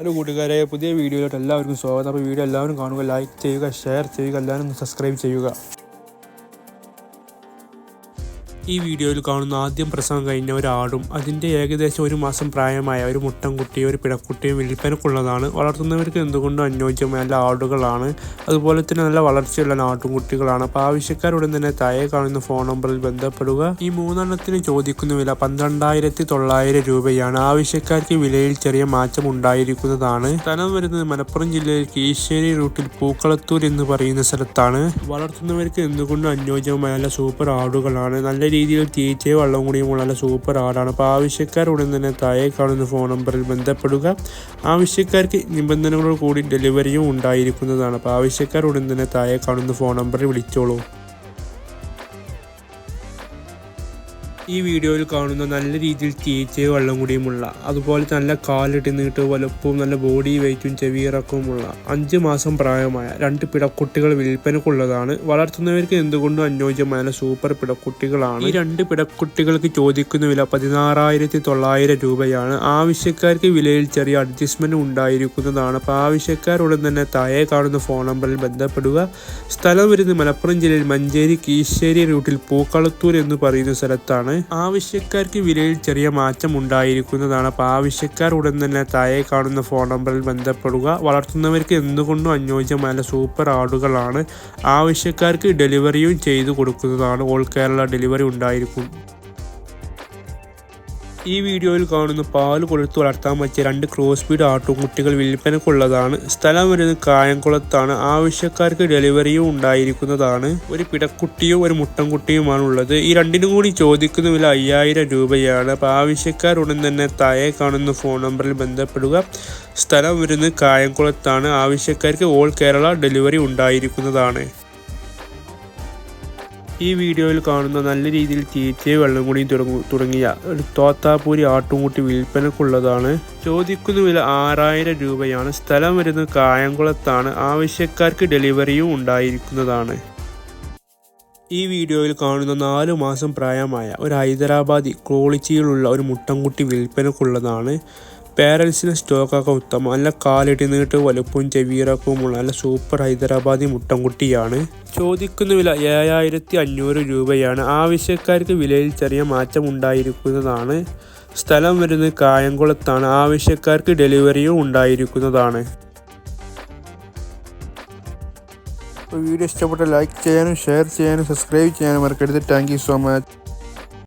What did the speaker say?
Hello കൂട്ടുകാരെ പുതിയ വീഡിയോയിലോട്ട് എല്ലാവർക്കും സ്വാഗതം. അപ്പോൾ വീഡിയോ എല്ലാവരും കാണുക ലൈക്ക് ചെയ്യുക ഷെയർ ചെയ്യുക എല്ലാവരും സബ്സ്ക്രൈബ് ചെയ്യുക. ഈ വീഡിയോയിൽ കാണുന്ന ആദ്യം പ്രസവം കഴിഞ്ഞ ഒരാടും അതിന്റെ ഏകദേശം ഒരു മാസം പ്രായമായ ഒരു മുട്ടൻകുട്ടിയും ഒരു പിടക്കുട്ടിയും വിൽപ്പനക്കുള്ളതാണ്. വളർത്തുന്നവർക്ക് എന്തുകൊണ്ടും അനുയോജ്യമായ നല്ല ആടുകളാണ്. അതുപോലെ തന്നെ നല്ല വളർച്ചയുള്ള നാട്ടുംകുട്ടികളാണ്. അപ്പോൾ ആവശ്യക്കാരുടൻ തന്നെ താഴെ കാണുന്ന ഫോൺ നമ്പറിൽ ബന്ധപ്പെടുക. ഈ മൂന്നെണ്ണത്തിന് ചോദിക്കുന്ന വില പന്ത്രണ്ടായിരത്തി തൊള്ളായിരം രൂപയാണ്. ആവശ്യക്കാർക്ക് വിലയിൽ ചെറിയ മാറ്റം ഉണ്ടായിരിക്കുന്നതാണ്. സ്ഥലം വരുന്നത് മലപ്പുറം ജില്ലയിൽ കീശ്ശേരി റൂട്ടിൽ പൂക്കളത്തൂർ എന്ന് പറയുന്ന സ്ഥലത്താണ്. വളർത്തുന്നവർക്ക് എന്തുകൊണ്ടും അനുയോജ്യമായ നല്ല സൂപ്പർ ആടുകളാണ്. നല്ല രീതിയിൽ തീറ്റയും വെള്ളം കൂടിയുമുള്ള നല്ല സൂപ്പർ ആടാണ് അപ്പോൾ ആവശ്യക്കാർ ഉടൻ തന്നെ താഴെ കാണുന്ന ഫോൺ നമ്പറിൽ ബന്ധപ്പെടുക. ആവശ്യക്കാർക്ക് നിബന്ധനകളോട് കൂടി ഡെലിവറിയും ഉണ്ടായിരിക്കുന്നതാണ്. അപ്പോൾ ആവശ്യക്കാർ ഉടൻ തന്നെ താഴെ കാണുന്ന ഫോൺ നമ്പറിൽ വിളിച്ചോളൂ. ഈ വീഡിയോയിൽ കാണുന്ന നല്ല രീതിയിൽ തീറ്റയും വെള്ളം കൂടിയുമുള്ള അതുപോലെ നല്ല കാലിട്ട് നീട്ട് വലുപ്പവും നല്ല ബോഡി വെയിറ്റും ചെവിയിറക്കവുമുള്ള അഞ്ച് മാസം പ്രായമായ രണ്ട് പിടക്കുട്ടികൾ വിൽപ്പനക്കുള്ളതാണ് വളർത്തുന്നവർക്ക് എന്തുകൊണ്ടും അനുയോജ്യമായ സൂപ്പർ പിടക്കുട്ടികളാണ്. ഈ രണ്ട് പിടക്കുട്ടികൾക്ക് ചോദിക്കുന്ന വില പതിനാറായിരത്തി തൊള്ളായിരം രൂപയാണ്. ആവശ്യക്കാർക്ക് വിലയിൽ ചെറിയ അഡ്ജസ്റ്റ്മെന്റ് ഉണ്ടായിരിക്കുന്നതാണ്. അപ്പോൾ ആവശ്യക്കാരോട് തന്നെ താഴെ കാണുന്ന ഫോൺ നമ്പറിൽ ബന്ധപ്പെടുക. സ്ഥലം വരുന്നത് മലപ്പുറം ജില്ലയിൽ മഞ്ചേരി കീശ്ശേരി റൂട്ടിൽ പൂക്കളത്തൂർ എന്ന് പറയുന്ന സ്ഥലത്താണ്. ആവശ്യക്കാർക്ക് വിലയിൽ ചെറിയ മാറ്റം ഉണ്ടായിരിക്കുന്നതാണ്. അപ്പോൾ ആവശ്യക്കാർ ഉടൻ തന്നെ താഴെ കാണുന്ന ഫോൺ നമ്പറിൽ ബന്ധപ്പെടുക. വളർത്തുന്നവർക്ക് എന്തുകൊണ്ടും അനുയോജ്യമായ സൂപ്പർ ആടുകളാണ് ആവശ്യക്കാർക്ക് ഡെലിവറിയും ചെയ്തു കൊടുക്കുന്നതാണ്. ഓൾ കേരള ഡെലിവറി ഉണ്ടായിരിക്കും. ഈ വീഡിയോയിൽ കാണുന്ന പാൽ കൊടുത്ത് വളർത്താൻ പറ്റിയ രണ്ട് ക്രോസ് ബീഡ് ആട്ടുകുട്ടികൾ വിൽപ്പനക്കുള്ളതാണ് സ്ഥലം വരുന്നത് കായംകുളത്താണ്. ആവശ്യക്കാർക്ക് ഡെലിവറിയും ഉണ്ടായിരിക്കുന്നതാണ്. ഒരു പിടക്കുട്ടിയും ഒരു മുട്ടൻകുട്ടിയുമാണ് ഉള്ളത് ഈ രണ്ടിനും കൂടി ചോദിക്കുന്ന വില അയ്യായിരം രൂപയാണ്. അപ്പോൾ ആവശ്യക്കാർ ഉടൻ തന്നെ താഴെ കാണുന്ന ഫോൺ നമ്പറിൽ ബന്ധപ്പെടുക. സ്ഥലം വരുന്നത് കായംകുളത്താണ്. ആവശ്യക്കാർക്ക് ഓൾ കേരള ഡെലിവറി ഉണ്ടായിരിക്കുന്നതാണ്. ഈ വീഡിയോയിൽ കാണുന്ന നല്ല രീതിയിൽ തീറ്റയും വെള്ളം കൂടിയും തുടങ്ങു തുടങ്ങിയ ഒരു തോത്താപ്പൂരി ആട്ടുംകുട്ടി വിൽപ്പനക്കുള്ളതാണ് ചോദിക്കുന്ന വില ആറായിരം രൂപയാണ്. സ്ഥലം വരുന്നത് കായംകുളത്താണ്. ആവശ്യക്കാർക്ക് ഡെലിവറിയും ഉണ്ടായിരിക്കുന്നതാണ്. ഈ വീഡിയോയിൽ കാണുന്ന നാലു മാസം പ്രായമായ ഒരു ഹൈദരാബാദി ക്വാളിറ്റിയിലുള്ള ഒരു മുട്ടൻകുട്ടി വിൽപ്പനക്കുള്ളതാണ് പേരൻസിന് സ്റ്റോക്കൊക്കെ ഉത്തമം. നല്ല കാലിടി നീട്ട് വലുപ്പവും ചെവിയിറക്കവുമുള്ള നല്ല സൂപ്പർ ഹൈദരാബാദി മുട്ടൻകുട്ടിയാണ്. ചോദിക്കുന്ന വില ഏഴായിരത്തി അഞ്ഞൂറ് രൂപയാണ്. ആവശ്യക്കാർക്ക് വിലയിൽ ചെറിയ മാറ്റം ഉണ്ടായിരിക്കുന്നതാണ്. സ്ഥലം വരുന്നത് കായംകുളത്താണ്. ആവശ്യക്കാർക്ക് ഡെലിവറിയും ഉണ്ടായിരിക്കുന്നതാണ്. വീഡിയോ ഇഷ്ടപ്പെട്ട ലൈക്ക് ചെയ്യാനും ഷെയർ ചെയ്യാനും സബ്സ്ക്രൈബ് ചെയ്യാനും മറക്കരുത്. Thank so much.